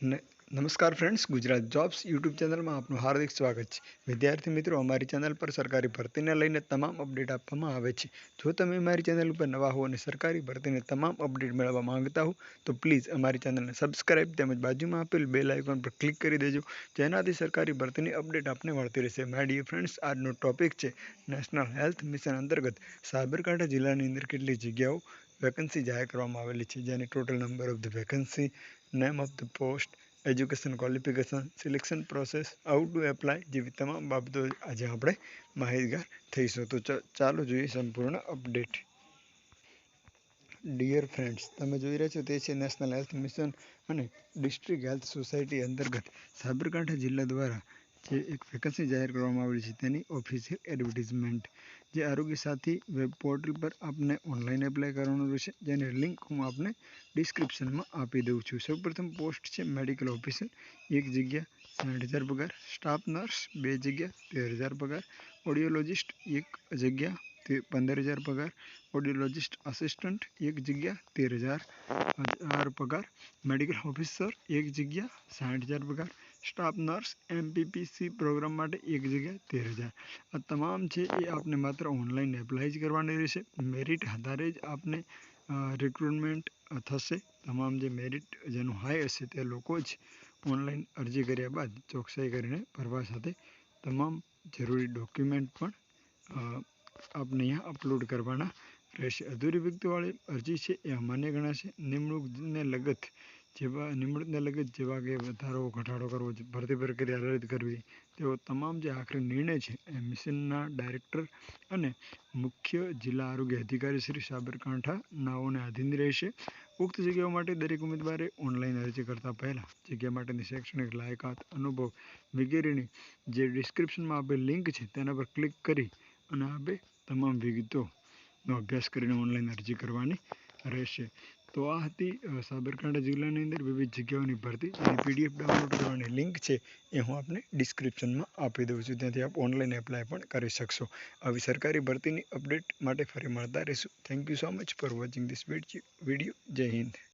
નમસ્કાર friends Gujarat jobs YouTube ચેનલમાં આપનું હાર્દિક સ્વાગત છે. વિદ્યાર્થી મિત્રો, અમારી ચેનલ પર સરકારી ભરતીને લઈને તમામ અપડેટ આપવામાં આવે છે. જો તમે અમારી ચેનલ ઉપર નવા હો અને સરકારી ભરતીને તમામ અપડેટ મેળવવા માંગતા હો, તો પ્લીઝ અમારી ચેનલને સબસ્ક્રાઇબ તેમજ બાજુમાં આપેલ બેલ આઇકોન પર ક્લિક કરી દેજો, જેનાથી સરકારી ભરતીની અપડેટ આપને મળતી રહેશે. માય ફ્રેન્ડ્સ આજનો ટોપિક છે નેશનલ હેલ્થ મિશન અંતર્ગત સાબરકાંઠા જિલ્લાની અંદર કેટલી જગ્યાઓ વેકન્સી જાહેર કરવામાં આવેલી છે, જેની total number of the vacancy name of the post education qualification selection process how to apply જેવી તમામ બાબતો આજે આપણે માહિતગાર થઈશું. તો ચાલો જોઈએ સંપૂર્ણ અપડેટ ડિયર ફ્રેન્ડ્સ તમે જોઈ રહ્યા છો તે છે નેશનલ હેલ્થ મિશન અને ડિસ્ટ્રિક્ટ હેલ્થ સોસાયટી અંતર્ગત સાબરકાંઠા જિલ્લા દ્વારા જે એક વેકન્સી જાહેર કરવામાં આવેલી છે, તેની ઓફિશિયલ એડવર્ટિઝમેન્ટ જે આરોગ્ય સાથી વેબ પોર્ટલ પર આપને ઓનલાઈન એપ્લાય કરવાનું રહેશે, જેની લિંક હું આપને ડિસ્ક્રિપ્શનમાં આપી દઉં છું. સૌપ્રથમ પોસ્ટ છે મેડિકલ ઓફિસર એક જગ્યા સાઠ હજાર પગાર સ્ટાફ નર્સ બે જગ્યા તેર હજાર પગાર ઓડિયોલોજિસ્ટ એક જગ્યા તે પંદર હજાર પગાર ઓડિયોલોજિસ્ટ આસિસ્ટન્ટ એક જગ્યા. તેર હજાર હજાર પગાર. મેડિકલ ઓફિસર એક જગ્યા. સાઠ હજાર પગાર સ્ટાફ નર્સ એમપીપીસી પ્રોગ્રામ માટે એક જગ્યા. તેર હજાર આ તમામ છે એ આપને માત્ર ઓનલાઈન એપ્લાય જ કરવાની રહેશે. મેરિટ આધારે જ આપને રિક્રુટમેન્ટ થશે. તમામ જે મેરિટ જેનું હાઈ હશે તે લોકો જ ઓનલાઈન અરજી કર્યા બાદ ચોકસાઈ કરીને ભરવા સાથે તમામ જરૂરી ડોક્યુમેન્ટ પણ આપને અહીંયા અપલોડ કરવાના રહેશે. અધૂરી વ્યક્તિવાળી અરજી છે એ અમાન્ય ગણાશે. નિમણૂકને લગત જેવા, નિમણૂકને લગત જેવા કે વધારો, ઘટાડો કરવો, ભરતી પ્રક્રિયા રદ કરવી તેવો તમામ જે આખરી નિર્ણય છે એ મિશનના ડાયરેક્ટર અને મુખ્ય જિલ્લા આરોગ્ય અધિકારી શ્રી સાબરકાંઠા નાઓને આધીન રહેશે. ઉક્ત જગ્યાઓ માટે દરેક ઉમેદવારે ઓનલાઈન અરજી કરતા પહેલાં જગ્યા માટેની શૈક્ષણિક લાયકાત, અનુભવ વગેરેની જે ડિસ્ક્રિપ્શનમાં આપેલ લિંક છે તેના પર ક્લિક કરી અને આપે તમામ વિગતોનો અભ્યાસ કરીને ઓનલાઈન અરજી કરવાની રહેશે. તો આ હતી સાબરકાંઠા જિલ્લાની અંદર વિવિધ જગ્યાઓની ભરતી એની પીડીએફ ડાઉનલોડ કરવાની લિંક છે એ હું આપને ડિસ્ક્રિપ્શનમાં આપી દઉં છું. ત્યાંથી આપ ઓનલાઈન એપ્લાય પણ કરી શકશો. આવી સરકારી ભરતીની અપડેટ માટે ફરી મળતા રહીશું. Thank you so much for watching this video Jai Hind